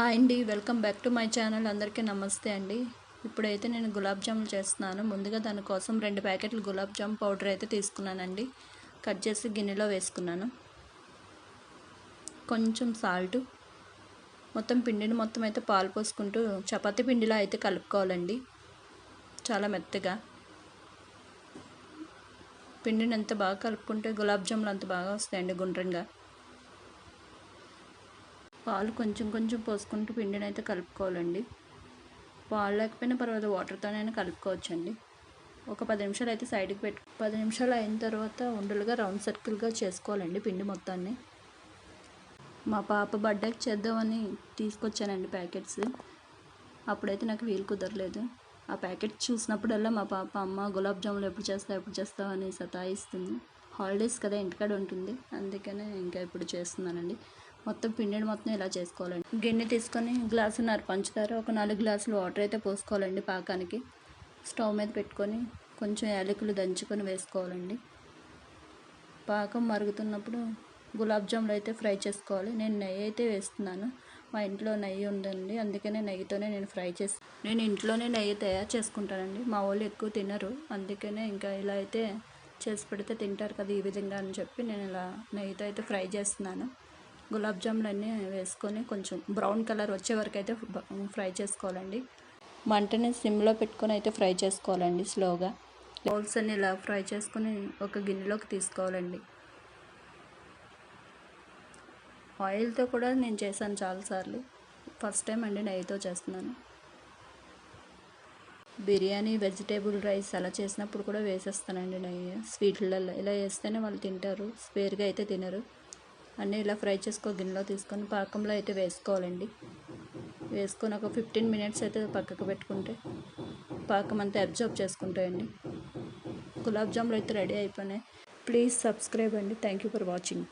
Hi అండి welcome back to my channel. అందరికీ నమస్తే అండి. ఇప్పుడైతే నేను గులాబ్ జాములు చేస్తున్నాను. ముందుగా దానికోసం రెండు ప్యాకెట్లు గులాబ్ జామ్ పౌడర్ అయితే తీసుకున్నానండి. కట్ చేసి గిన్నెలో వేసుకున్నాను. కొంచెం సాల్ట్ మొత్తం పిండిని మొత్తం అయితే పాలు పోసుకుంటూ చపాతీ పిండిలో అయితే కలుపుకోవాలండి. చాలా మెత్తగా. పిండిని ఎంత బాగా కలుపుకుంటే గులాబ్ జాములు అంత బాగా వస్తాయండి గుండ్రంగా. పాలు కొంచెం కొంచెం పోసుకుంటూ పిండిని అయితే కలుపుకోవాలండి. పాలు లేకపోయినా పర్వాలేదు వాటర్తోనైనా కలుపుకోవచ్చండి. ఒక పది నిమిషాలు అయితే సైడ్కి పెట్టు పది నిమిషాలు అయిన తర్వాత ఉండలుగా రౌండ్ సర్కిల్గా చేసుకోవాలండి పిండి మొత్తాన్ని. మా పాప బర్త్డేకి చేద్దామని తీసుకొచ్చానండి ప్యాకెట్స్. అప్పుడైతే నాకు వీలు కుదరలేదు. ఆ ప్యాకెట్ చూసినప్పుడల్లా మా పాప అమ్మ గులాబ్ జాములు ఎప్పుడు చేస్తావు ఎప్పుడు చేస్తావు అని సతాయిస్తుంది. హాలిడేస్ కదా ఇంటికాడ ఉంటుంది. అందుకనే ఇంకా ఇప్పుడు చేస్తున్నానండి. మొత్తం పిండిని మొత్తం ఇలా చేసుకోవాలండి. గిన్నె తీసుకొని గ్లాసున్నర పంచుతారు. ఒక నాలుగు గ్లాసులు వాటర్ అయితే పోసుకోవాలండి పాకానికి. స్టవ్ మీద పెట్టుకొని కొంచెం యాలకులు దంచుకొని వేసుకోవాలండి. పాకం మరుగుతున్నప్పుడు గులాబ్ జాములు అయితే ఫ్రై చేసుకోవాలి. నేను నెయ్యి అయితే వేస్తున్నాను. మా ఇంట్లో నెయ్యి ఉందండి. అందుకనే నెయ్యితోనే నేను ఫ్రై చేసి నేను ఇంట్లోనే నెయ్యి తయారు చేసుకుంటానండి. మా వాళ్ళు ఎక్కువ తినరు. అందుకనే ఇంకా ఇలా అయితే చేసి పెడితే తింటారు కదా ఈ విధంగా అని చెప్పి నేను ఇలా నెయ్యితో అయితే ఫ్రై చేస్తున్నాను. గులాబ్ జాములు అన్నీ వేసుకొని కొంచెం బ్రౌన్ కలర్ వచ్చే వరకు అయితే ఫ్రై చేసుకోవాలండి. మంటని సిమ్లో పెట్టుకొని అయితే ఫ్రై చేసుకోవాలండి స్లోగా. బౌల్స్ అన్ని ఇలా ఫ్రై చేసుకొని ఒక గిన్నెలోకి తీసుకోవాలండి. ఆయిల్తో కూడా నేను చేశాను చాలాసార్లు. ఫస్ట్ టైం అండి నెయ్యితో చేస్తున్నాను. బిర్యానీ వెజిటేబుల్ రైస్ అలా చేసినప్పుడు కూడా వేసేస్తానండి నెయ్యి. స్వీట్లలో ఇలా వేస్తేనే వాళ్ళు తింటారు. స్పేర్గా అయితే తినరు. అన్నీ ఇలా ఫ్రై చేసుకో గిన్నెలో తీసుకొని పాకంలో అయితే వేసుకోవాలండి. వేసుకొని ఒక ఫిఫ్టీన్ మినిట్స్ అయితే పక్కకు పెట్టుకుంటే పాకం అంతా అబ్జర్వ్ చేసుకుంటాయండి. గులాబ్ జాములు అయితే రెడీ అయిపోయినాయి. ప్లీజ్ సబ్స్క్రైబ్ అండి. Thank you for watching.